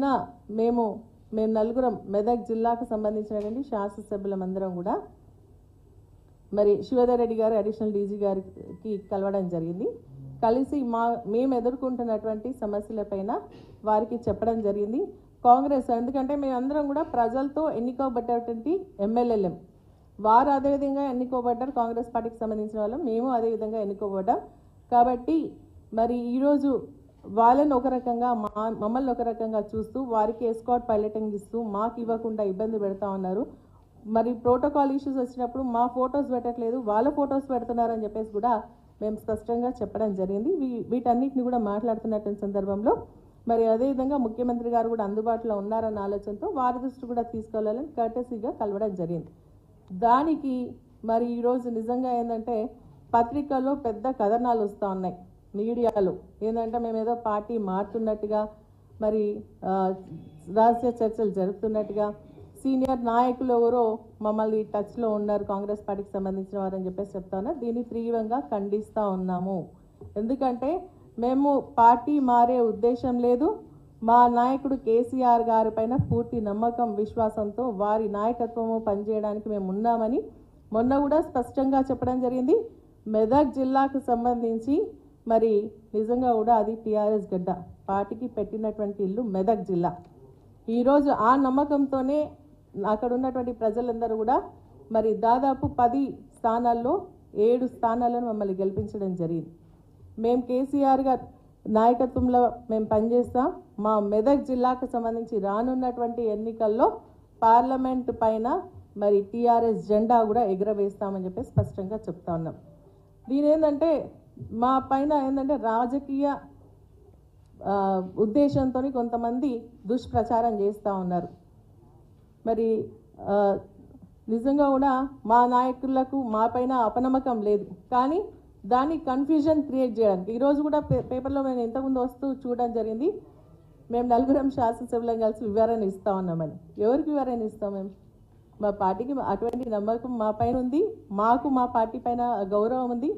నిన్న మేము మేము నలుగురం మెదక్ జిల్లాకు సంబంధించినటువంటి శాసనసభ్యులమందరం కూడా మరి శివధర్ రెడ్డి గారు అడిషనల్ డీజీ గారికి కలవడం జరిగింది. కలిసి మా మేము ఎదుర్కొంటున్నటువంటి సమస్యలపైన వారికి చెప్పడం జరిగింది. కాంగ్రెస్ ఎందుకంటే మేమందరం కూడా ప్రజలతో ఎన్నుకోబడ్డటువంటి ఎమ్మెల్యేలం. వారు అదేవిధంగా ఎన్నుకోబడ్డారు కాంగ్రెస్ పార్టీకి సంబంధించిన వాళ్ళం. మేము అదేవిధంగా ఎన్నుకోబడ్డాం. కాబట్టి మరి ఈరోజు వాళ్ళని ఒక రకంగా మా మమ్మల్ని ఒక రకంగా చూస్తూ వారికి ఎస్కాట్ పైలటింగ్ ఇస్తూ మాకు ఇవ్వకుండా ఇబ్బంది పెడతా ఉన్నారు. మరి ప్రోటోకాల్ ఇష్యూస్ వచ్చినప్పుడు మా ఫొటోస్ పెట్టట్లేదు వాళ్ళ ఫొటోస్ పెడుతున్నారని చెప్పేసి కూడా మేము స్పష్టంగా చెప్పడం జరిగింది. వీ- వీటన్నిటిని కూడా మాట్లాడుతున్నటువంటి సందర్భంలో మరి అదేవిధంగా ముఖ్యమంత్రి గారు కూడా అందుబాటులో ఉన్నారన్న ఆలోచనతో వారి దృష్టి కూడా తీసుకెళ్ళాలని కర్టసీగా కలవడం జరిగింది. దానికి మరి ఈరోజు నిజంగా ఏంటంటే పత్రికల్లో పెద్ద కథనాలు వస్తూ ఉన్నాయి. మీడియాలో. ఏంటంటే మేము ఏదో పార్టీ మారుతున్నట్టుగా మరి రహస్య చర్చలు జరుపుతున్నట్టుగా సీనియర్ నాయకులు ఎవరో మమ్మల్ని టచ్లో ఉన్నారు కాంగ్రెస్ పార్టీకి సంబంధించిన వారని చెప్పేసి చెప్తాను దీన్ని తీవ్రంగా ఖండిస్తూ ఉన్నాము. ఎందుకంటే మేము పార్టీ మారే ఉద్దేశం లేదు. మా నాయకుడు కేసీఆర్ గారి పైన పూర్తి నమ్మకం విశ్వాసంతో వారి నాయకత్వము పనిచేయడానికి మేము ఉన్నామని మొన్న కూడా స్పష్టంగా చెప్పడం జరిగింది. మెదక్ జిల్లాకు సంబంధించి మరి నిజంగా కూడా అది టీఆర్ఎస్ గడ్డ. పార్టీకి పెట్టినటువంటి ఇల్లు మెదక్ జిల్లా. ఈరోజు ఆ నమ్మకంతోనే అక్కడ ఉన్నటువంటి ప్రజలందరూ కూడా మరి దాదాపు పది స్థానాల్లో ఏడు స్థానాలను మమ్మల్ని గెలిపించడం జరిగింది. మేము కేసీఆర్ గారు నాయకత్వంలో మేము పనిచేస్తాం. మా మెదక్ జిల్లాకు సంబంధించి రానున్నటువంటి ఎన్నికల్లో పార్లమెంట్ పైన మరి టీఆర్ఎస్ జెండా కూడా ఎగురవేస్తామని చెప్పి స్పష్టంగా చెప్తా ఉన్నాం. దీని ఏంటంటే మా పైన ఏంటంటే రాజకీయ ఉద్దేశంతో కొంతమంది దుష్ప్రచారం చేస్తూ ఉన్నారు. మరి నిజంగా కూడా మా నాయకులకు మా పైన అపనమ్మకం లేదు. కానీ దాన్ని కన్ఫ్యూజన్ క్రియేట్ చేయడానికి. ఈరోజు కూడా పేపర్లో మేము ఇంతకుముందు వస్తూ చూడడం జరిగింది. మేము నలుగురం శాసనసభ్యులం కలిసి వివరణ ఇస్తా ఉన్నామని. ఎవరికి వివరణ ఇస్తాం మేము? మా పార్టీకి అటువంటి నమ్మకం మా పైన ఉంది. మాకు మా పార్టీ పైన గౌరవం ఉంది.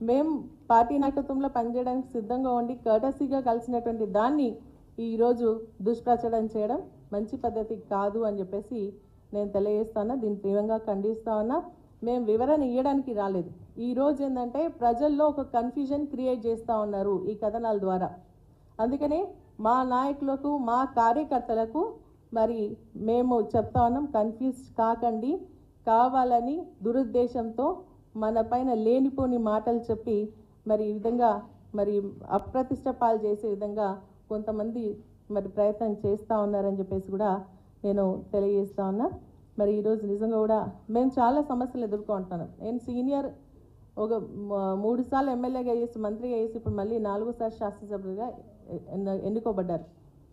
మేము పార్టీ నాయకత్వంలో పనిచేయడానికి సిద్ధంగా ఉండి కర్టసీగా కలిసినటువంటి దాన్ని ఈరోజు దుష్ప్రచారం చేయడం మంచి పద్ధతి కాదు అని చెప్పేసి నేను తెలియజేస్తాను దీన్ని తీవ్రంగా ఖండిస్తా ఉన్నా. మేము వివరణ ఇవ్వడానికి రాలేదు. ఈ రోజు ఏంటంటే ప్రజల్లో ఒక కన్ఫ్యూజన్ క్రియేట్ చేస్తూ ఉన్నారు ఈ కథనాల ద్వారా. అందుకనే మా నాయకులకు మా కార్యకర్తలకు మరి మేము చెప్తా ఉన్నాం కన్ఫ్యూజ్ కాకండి. కావాలని దురుద్దేశంతో మన పైన లేనిపోని మాటలు చెప్పి మరి ఈ విధంగా మరి అప్రతిష్ట పాలు చేసే విధంగా కొంతమంది మరి ప్రయత్నం చేస్తూ ఉన్నారని చెప్పేసి కూడా నేను తెలియజేస్తా ఉన్నా. మరి ఈరోజు నిజంగా కూడా మేము చాలా సమస్యలు ఎదుర్కొంటున్నాం నేను సీనియర్ ఒక మూడు సార్లు ఎమ్మెల్యేగా వేసి మంత్రిగా వేసి ఇప్పుడు మళ్ళీ నాలుగోసారి శాసనసభ్యులుగా ఎన్నుకోబడ్డారు.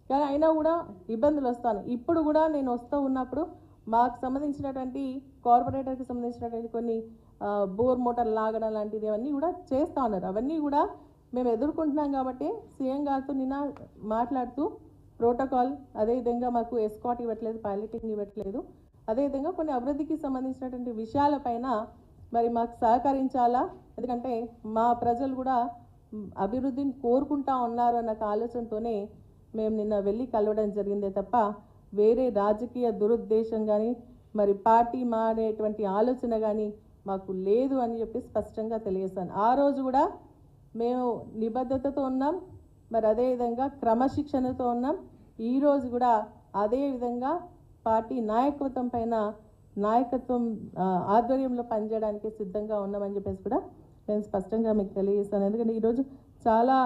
కానీ అయినా కూడా ఇబ్బందులు వస్తాను. ఇప్పుడు కూడా నేను వస్తూ ఉన్నప్పుడు మాకు సంబంధించినటువంటి కార్పొరేటర్కి సంబంధించినటువంటి కొన్ని బోర్ మోటార్ లాగడం లాంటిది అవన్నీ కూడా చేస్తూ ఉన్నారు. అవన్నీ కూడా మేము ఎదుర్కొంటున్నాం కాబట్టి సీఎం గారితో నిన్న మాట్లాడుతూ ప్రోటోకాల్ అదేవిధంగా మాకు ఎస్కాట్ ఇవ్వట్లేదు పైలటింగ్ ఇవ్వట్లేదు. అదేవిధంగా కొన్ని అభివృద్ధికి సంబంధించినటువంటి విషయాలపైన మరి మాకు సహకరించాలా? ఎందుకంటే మా ప్రజలు కూడా అభివృద్ధిని కోరుకుంటా ఉన్నారు అన్న ఆలోచనతోనే మేము నిన్న వెళ్ళి కలవడం జరిగిందే తప్ప వేరే రాజకీయ దురుద్దేశం కానీ మరి పార్టీ మారేటువంటి ఆలోచన కానీ మాకు లేదు అని చెప్పి స్పష్టంగా తెలియజేస్తాను. ఆ రోజు కూడా మేము నిబద్ధతతో ఉన్నాం మరి అదేవిధంగా క్రమశిక్షణతో ఉన్నాం. ఈరోజు కూడా అదే విధంగా పార్టీ నాయకత్వం పైన నాయకత్వం ఆధ్వర్యంలో పనిచేయడానికి సిద్ధంగా ఉన్నామని చెప్పేసి కూడా నేను స్పష్టంగా మీకు తెలియజేస్తాను. ఎందుకంటే ఈరోజు చాలా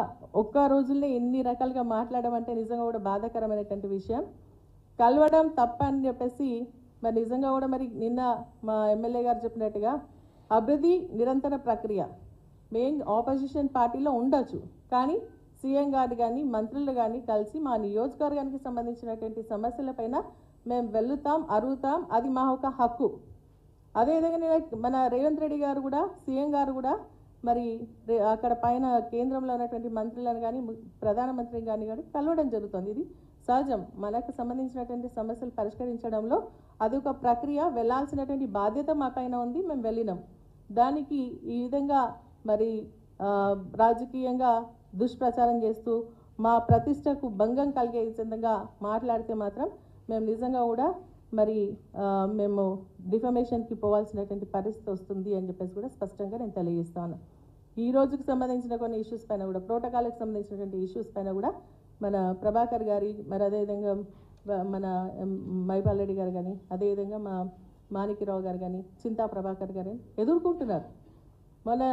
ఒక్క రోజుల్లో ఎన్ని రకాలుగా మాట్లాడడం అంటే నిజంగా కూడా బాధాకరమైనటువంటి విషయం. కలవడం తప్ప అని చెప్పేసి మరి నిజంగా కూడా మరి నిన్న మా ఎమ్మెల్యే గారు చెప్పినట్టుగా అభివృద్ధి నిరంతర ప్రక్రియ. మెయిన్ ఆపోజిషన్ పార్టీలో ఉండొచ్చు. కానీ సీఎం గారు కానీ మంత్రులు కానీ కలిసి మా నియోజకవర్గానికి సంబంధించినటువంటి సమస్యలపైన మేము వెళ్తాం అరుగుతాం అది మా ఒక హక్కు. అదేవిధంగా నేను మన రేవంత్ రెడ్డి గారు కూడా సీఎం గారు కూడా మరి అక్కడ పైన కేంద్రంలో ఉన్నటువంటి మంత్రులను కానీ ప్రధానమంత్రిని కానీ కానీ కలవడం జరుగుతుంది. ఇది సహజం. మనకు సంబంధించినటువంటి సమస్యలు పరిష్కరించడంలో అది ఒక ప్రక్రియ. వెళ్ళాల్సినటువంటి బాధ్యత మా పైన ఉంది. మేము వెళ్ళినాం. దానికి ఈ విధంగా మరి రాజకీయంగా దుష్ప్రచారం చేస్తూ మా ప్రతిష్టకు భంగం కలిగే విధంగా మాట్లాడితే మాత్రం మేము నిజంగా కూడా మరి మేము డిఫమేషన్కి పోవాల్సినటువంటి పరిస్థితి వస్తుంది అని చెప్పేసి కూడా స్పష్టంగా నేను తెలియజేస్తాను ఈ రోజుకి సంబంధించిన కొన్ని ఇష్యూస్ పైన కూడా ప్రోటోకాల్కి సంబంధించినటువంటి ఇష్యూస్ పైన కూడా మన ప్రభాకర్ గారి మరి అదేవిధంగా మన ఎం, మైపాల్ రెడ్డి గారు కానీ అదేవిధంగా మా మాణిక్యరావు గారు కానీ చింతా ప్రభాకర్ గారు ఎదుర్కొంటున్నారు. మొన్న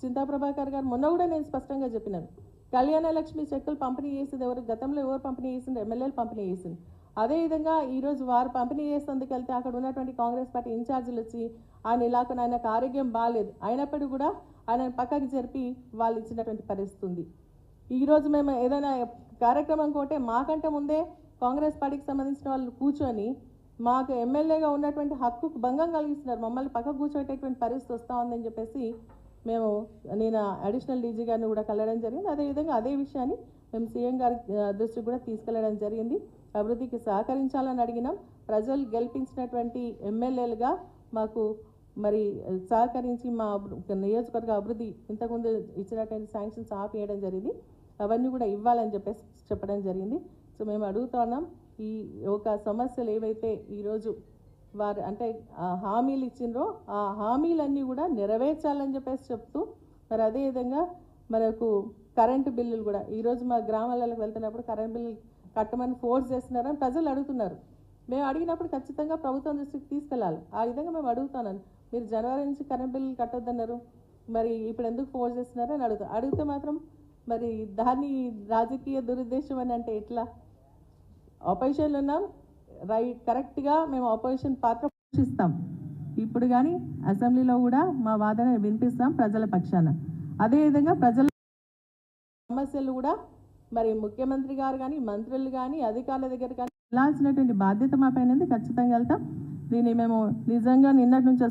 చింతా ప్రభాకర్ గారు మొన్న కూడా నేను స్పష్టంగా చెప్పినాను. కళ్యాణ లక్ష్మి చెక్కులు పంపిణీ చేసింది ఎవరు? గతంలో ఎవరు పంపిణీ చేసింది ఎమ్మెల్యేలు పంపిణీ చేసింది అదేవిధంగా ఈరోజు వారు పంపిణీ చేసేందుకు వెళ్తే అక్కడ ఉన్నటువంటి కాంగ్రెస్ పార్టీ ఇన్ఛార్జీలు వచ్చి ఆయన ఇలాక ఆయనకు ఆరోగ్యం బాగాలేదు అయినప్పటికీ కూడా ఆయన పక్కకి జరిపి వాళ్ళు ఇచ్చినటువంటి పరిస్థితి ఉంది. ఈరోజు మేము ఏదైనా కార్యక్రమం కోటే మాకంటే ముందే కాంగ్రెస్ పార్టీకి సంబంధించిన వాళ్ళు కూర్చొని మాకు ఎమ్మెల్యేగా ఉన్నటువంటి హక్కుకు భంగం కలిగిస్తున్నారు. మమ్మల్ని పక్కకు కూర్చోటటువంటి పరిస్థితి వస్తూ ఉందని చెప్పేసి మేము నేను అడిషనల్ డీజీ గారిని కూడా కలవడం జరిగింది. అదేవిధంగా అదే విషయాన్ని మేము సీఎం గారి దృష్టికి కూడా తీసుకెళ్ళడం జరిగింది. అభివృద్ధికి సహకరించాలని అడిగినాం. ప్రజలు గెలిపించినటువంటి ఎమ్మెల్యేలుగా మాకు మరి సహకరించి మా నియోజకవర్గ అభివృద్ధి ఇంతకుముందు ఇచ్చినటువంటి శాంక్షన్స్ ఆపేయడం జరిగింది. అవన్నీ కూడా ఇవ్వాలని చెప్పేసి చెప్పడం జరిగింది. సో మేము అడుగుతున్నాం ఈ ఒక సమస్యలు ఏవైతే ఈరోజు వారు అంటే ఆ హామీలు ఇచ్చిండ్రో ఆ హామీలన్నీ కూడా నెరవేర్చాలని చెప్పేసి చెప్తూ మరి అదేవిధంగా మనకు కరెంటు బిల్లులు కూడా ఈరోజు మా గ్రామాలకు వెళ్తున్నప్పుడు కరెంట్ బిల్లు కట్టమని ఫోర్స్ చేస్తున్నారని ప్రజలు అడుగుతున్నారు. మేము అడిగినప్పుడు ఖచ్చితంగా ప్రభుత్వం దృష్టికి తీసుకెళ్ళాలి. ఆ విధంగా మేము అడుగుతున్నాను మీరు జనవరి నుంచి కరెంట్ బిల్లు కట్టొద్దన్నారు మరి ఇప్పుడు ఎందుకు ఫోర్స్ చేస్తున్నారని అడుగుతాం అడుగుతా అడిగితే మాత్రం మరి దాని రాజకీయ దురుద్దేశం అని అంటే ఎట్లా? ఆపోజిషన్లో ఉన్నాం రైట్ కరెక్ట్గా మేము ఆపోజిషన్ పాత్ర పోషిస్తాం. ఇప్పుడు కానీ అసెంబ్లీలో కూడా మా వాదన వినిపిస్తాం ప్రజల పక్షాన. అదేవిధంగా ప్రజల సమస్యలు కూడా మరి ముఖ్యమంత్రి గారు కానీ మంత్రులు కానీ అధికారుల దగ్గర కానీ వెళ్ళాల్సినటువంటి బాధ్యత మా పైన ఖచ్చితంగా వెళ్తాం. దీన్ని మేము నిజంగా నిన్నటి నుంచి